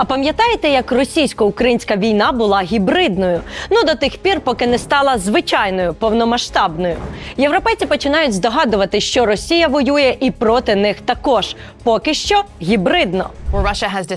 А пам'ятаєте, як російсько-українська війна була гібридною? Ну до тих пір, поки не стала звичайною, повномасштабною. Європейці починають здогадувати, що Росія воює і проти них також. Поки що гібридно.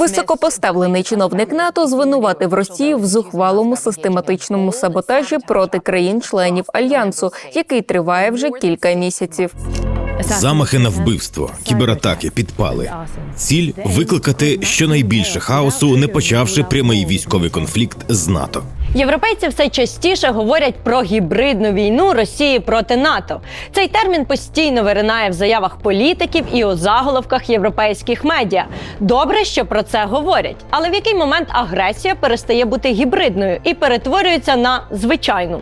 Високопоставлений чиновник НАТО звинуватив Росію в зухвалому систематичному саботажі проти країн-членів альянсу, який триває вже кілька місяців. Замахи на вбивство, кібератаки, підпали. Ціль викликати щонайбільше хаосу, не почавши прямий військовий конфлікт з НАТО. Європейці все частіше говорять про гібридну війну Росії проти НАТО. Цей термін постійно виринає в заявах політиків і у заголовках європейських медіа. Добре, що про це говорять, але в який момент агресія перестає бути гібридною і перетворюється на звичайну.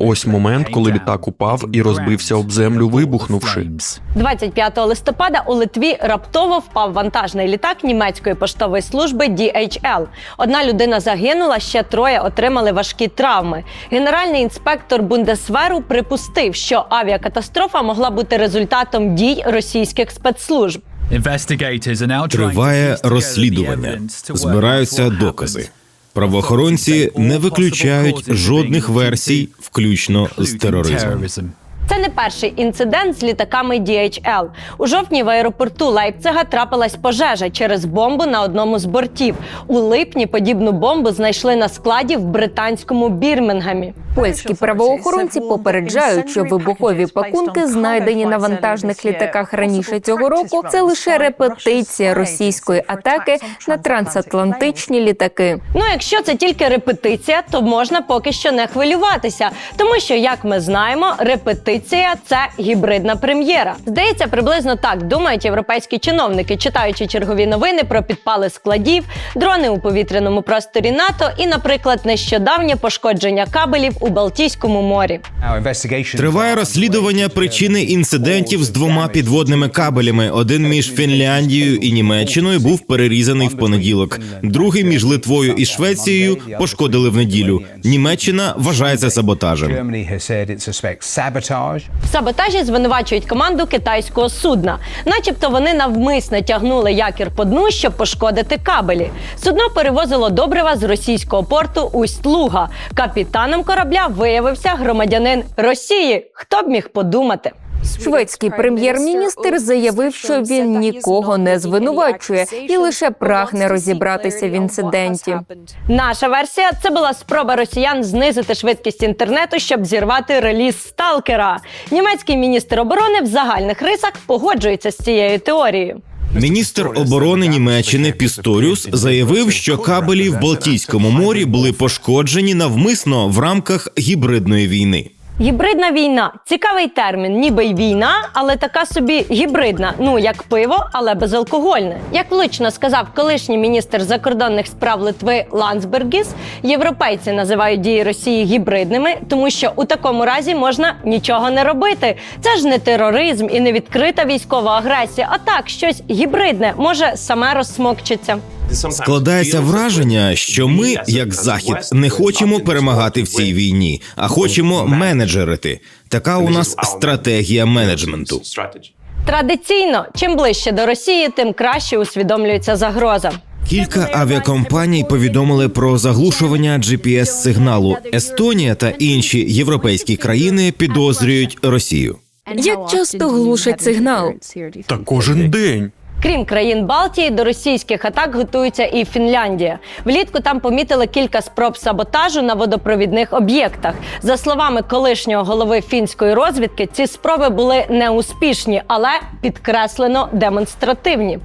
Ось момент, коли літак упав і розбився об землю, вибухнувши. 25 листопада у Литві раптово впав вантажний літак німецької поштової служби DHL. Одна людина загинула, ще троє отримали важкі травми. Генеральний інспектор Бундесверу припустив, що авіакатастрофа могла бути результатом дій російських спецслужб. Триває розслідування, збираються докази. Правоохоронці не виключають жодних версій, включно з тероризмом. Не перший інцидент з літаками DHL. У жовтні в аеропорту Лейпцига трапилась пожежа через бомбу на одному з бортів. У липні подібну бомбу знайшли на складі в британському Бірмінгемі. Польські правоохоронці попереджають, що вибухові пакунки, знайдені на вантажних літаках раніше цього року, це лише репетиція російської атаки на трансатлантичні літаки. Ну, якщо це тільки репетиція, то можна поки що не хвилюватися, тому що, як ми знаємо, репетиція це гібридна прем'єра. Здається, приблизно так думають європейські чиновники, читаючи чергові новини про підпали складів, дрони у повітряному просторі НАТО і, наприклад, нещодавнє пошкодження кабелів у Балтійському морі. Триває розслідування причини інцидентів з двома підводними кабелями. Один між Фінляндією і Німеччиною був перерізаний в понеділок. Другий між Литвою і Швецією пошкодили в неділю. Німеччина вважає це саботажем. В саботажі звинувачують команду китайського судна, начебто вони навмисно тягнули якір по дну, щоб пошкодити кабелі. Судно перевозило добрива з російського порту Усть-Луга. Капітаном корабля виявився громадянин Росії. Хто б міг подумати? Шведський прем'єр-міністр заявив, що він нікого не звинувачує і лише прагне розібратися в інциденті. Наша версія це була спроба росіян знизити швидкість інтернету, щоб зірвати реліз сталкера. Німецький міністр оборони в загальних рисах погоджується з цією теорією. Міністр оборони Німеччини Пісторіус заявив, що кабелі в Балтійському морі були пошкоджені навмисно в рамках гібридної війни. Гібридна війна цікавий термін, ніби й війна, але така собі гібридна. Ну як пиво, але безалкогольне. Як влучно сказав колишній міністр закордонних справ Литви Ландсбергіс, європейці називають дії Росії гібридними, тому що у такому разі можна нічого не робити. Це ж не тероризм і не відкрита військова агресія, а так щось гібридне може саме розсмокчиться. Складається враження, що ми, як захід, не хочемо перемагати в цій війні, а хочемо менеджерити. Така у нас стратегія менеджменту. Традиційно, чим ближче до Росії, тим краще усвідомлюється загроза. Кілька авіакомпаній повідомили про заглушування gps сигналу. Естонія та інші європейські країни підозрюють Росію. Як часто глушать сигнал? Та кожен день. Крім країн Балтії, до російських атак готується і Фінляндія. Влітку там помітили кілька спроб саботажу на водопровідних об'єктах. За словами колишнього голови фінської розвідки, ці спроби були неуспішні, але підкреслено демонстративні.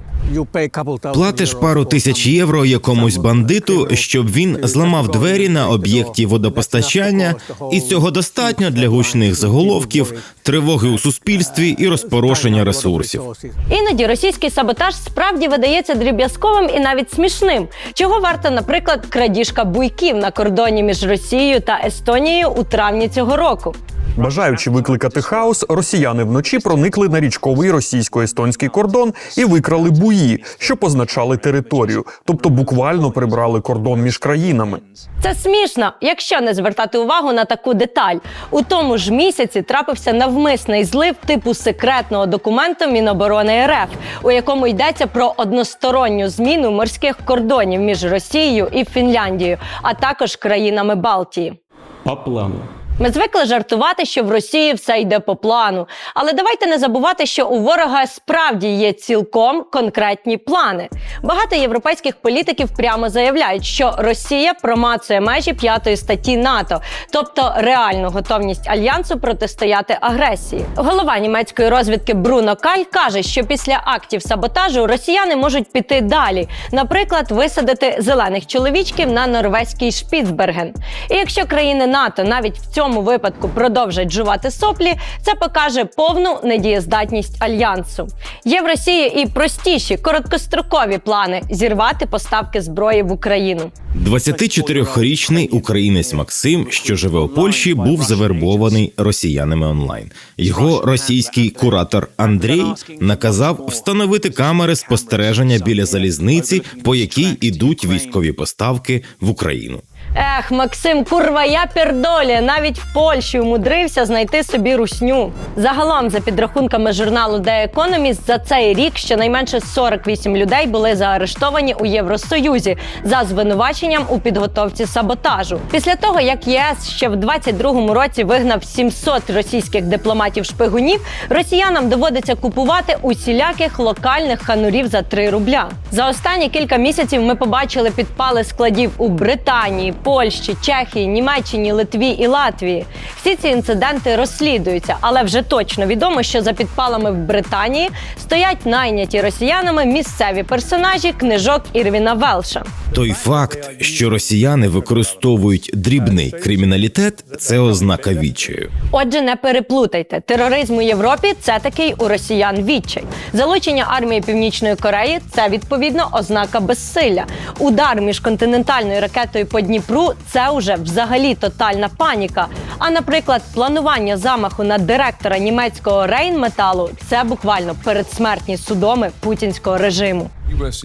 Платиш пару тисяч євро якомусь бандиту, щоб він зламав двері на об'єкті водопостачання, і цього достатньо для гучних заголовків, тривоги у суспільстві і розпорошення ресурсів. Іноді російський саботаж справді видається дріб'язковим і навіть смішним. Чого варта, наприклад, крадіжка буйків на кордоні між Росією та Естонією у травні цього року. Бажаючи викликати хаос, росіяни вночі проникли на річковий російсько-естонський кордон і викрали буї, що позначали територію, тобто буквально прибрали кордон між країнами. Це смішно, якщо не звертати увагу на таку деталь. У тому ж місяці трапився навмисний злив типу секретного документу Міноборони РФ, у якому йдеться про односторонню зміну морських кордонів між Росією і Фінляндією, а також країнами Балтії. По плану. Ми звикли жартувати, що в Росії все йде по плану. Але давайте не забувати, що у ворога справді є цілком конкретні плани. Багато європейських політиків прямо заявляють, що Росія промацує межі п'ятої статті НАТО, тобто реальну готовність альянсу протистояти агресії. Голова німецької розвідки Бруно Каль каже, що після актів саботажу росіяни можуть піти далі, наприклад, висадити зелених чоловічків на норвезький Шпіцберген. І якщо країни НАТО навіть в цьому випадку продовжать жувати соплі, це покаже повну недієздатність альянсу. Є в Росії і простіші короткострокові плани зірвати поставки зброї в Україну. 24-річний українець Максим, що живе у Польщі, був завербований росіянами онлайн. Його російський куратор Андрій наказав встановити камери спостереження біля залізниці, по якій ідуть військові поставки в Україну. Ех, Максим, курва, я пердолі. Навіть в Польщі умудрився знайти собі русню. Загалом, за підрахунками журналу The Economist, за цей рік щонайменше 48 людей були заарештовані у Євросоюзі за звинуваченням у підготовці саботажу. Після того, як ЄС ще в 22-му році вигнав 700 російських дипломатів-шпигунів, росіянам доводиться купувати усіляких локальних ханурів за 3 рубля. За останні кілька місяців ми побачили підпали складів у Британії, Польщі, Чехії, Німеччині, Литві і Латвії. Всі ці інциденти розслідуються, але вже точно відомо, що за підпалами в Британії стоять найняті росіянами місцеві персонажі книжок Ірвіна Велша. Той факт, що росіяни використовують дрібний криміналітет, це ознака відчаю. Отже, не переплутайте. Тероризм у Європі це такий у росіян відчай. Залучення армії Північної Кореї це відповідно ознака безсилля. Удар міжконтинентальною ракетою по Дніпру це уже взагалі тотальна паніка. А наприклад, планування замаху на директора німецького Рейнметалу це буквально передсмертні судоми путінського режиму.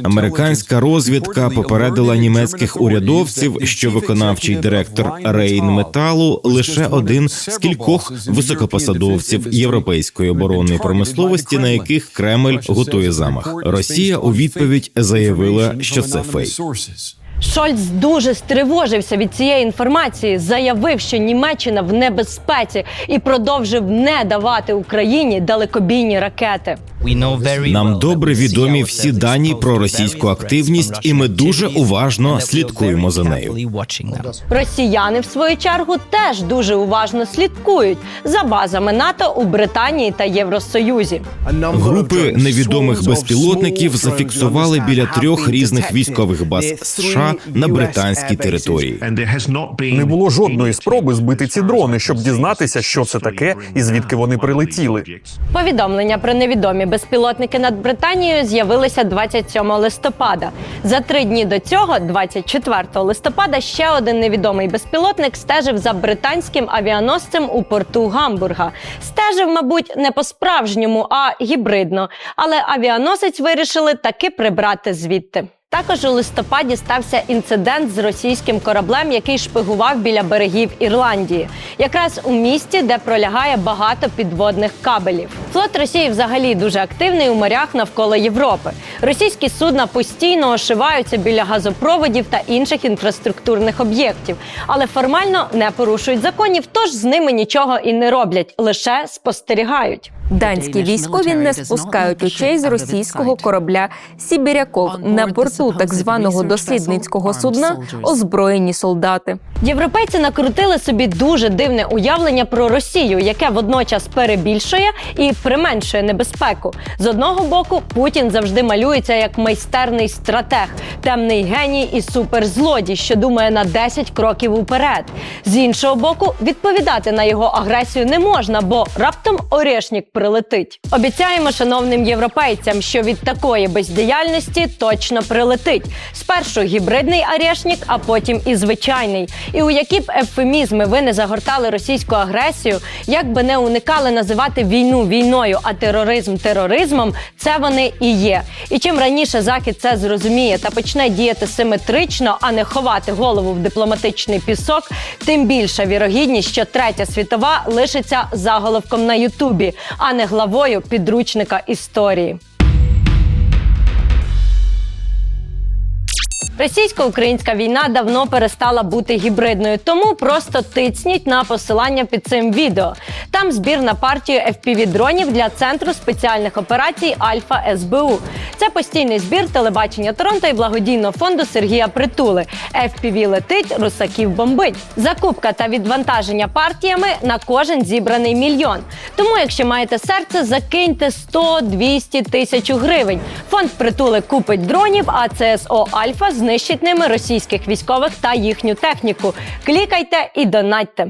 Американська розвідка попередила німецьких урядовців, що виконавчий директор Рейнметалу лише один з кількох високопосадовців європейської оборонної промисловості, на яких Кремль готує замах. Росія у відповідь заявила, що це фейк. Шольц дуже стривожився від цієї інформації, заявив, що Німеччина в небезпеці і продовжив не давати Україні далекобійні ракети. Нам добре відомі всі дані про російську активність, і ми дуже уважно слідкуємо за нею. Росіяни, в свою чергу, теж дуже уважно слідкують за базами НАТО у Британії та Євросоюзі. Групи невідомих безпілотників зафіксували біля трьох різних військових баз США на британській території. Не було жодної спроби збити ці дрони, щоб дізнатися, що це таке і звідки вони прилетіли. Повідомлення про невідомі безпілотники над Британією з'явилися 27 листопада. За три дні до цього, 24 листопада, ще один невідомий безпілотник стежив за британським авіаносцем у порту Гамбурга. Стежив, мабуть, не по-справжньому, а гібридно. Але авіаносець вирішили таки прибрати звідти. Також у листопаді стався інцидент з російським кораблем, який шпигував біля берегів Ірландії, якраз у місті, де пролягає багато підводних кабелів. Флот Росії взагалі дуже активний у морях навколо Європи. Російські судна постійно ошиваються біля газопроводів та інших інфраструктурних об'єктів, але формально не порушують законів, тож з ними нічого і не роблять, лише спостерігають. Данські військові не спускають очей з російського корабля Сібіряков на борту так званого дослідницького судна озброєні солдати. Європейці накрутили собі дуже дивне уявлення про Росію, яке водночас перебільшує і применшує небезпеку. З одного боку, Путін завжди малюється як майстерний стратег, темний геній і суперзлодій, що думає на 10 кроків уперед. З іншого боку, відповідати на його агресію не можна, бо раптом орешник прилетить. Обіцяємо шановним європейцям, що від такої бездіяльності точно прилетить. Спершу гібридний орешник, а потім і звичайний. І у які б ефемізми ви не загортали російську агресію, як би не уникали називати війну війною, а тероризм тероризмом, це вони і є. І чим раніше захід це зрозуміє та почне діяти симетрично, а не ховати голову в дипломатичний пісок, тим більша вірогідність, що третя світова лишиться заголовком на Ютубі, а не главою підручника історії. Російсько-українська війна давно перестала бути гібридною, тому просто тицніть на посилання під цим відео. Там збір на партію fpv дронів для центру спеціальних операцій Альфа СБУ. Це постійний збір телебачення Торонто і благодійного фонду Сергія Притули. FPV летить, русаків бомбить. Закупка та відвантаження партіями на кожен зібраний мільйон. Тому, якщо маєте серце, закиньте 100-200 тисяч гривень. Фонд притули купить дронів, а ЦСО Альфа знищить ними російських військових та їхню техніку. Клікайте і донатьте.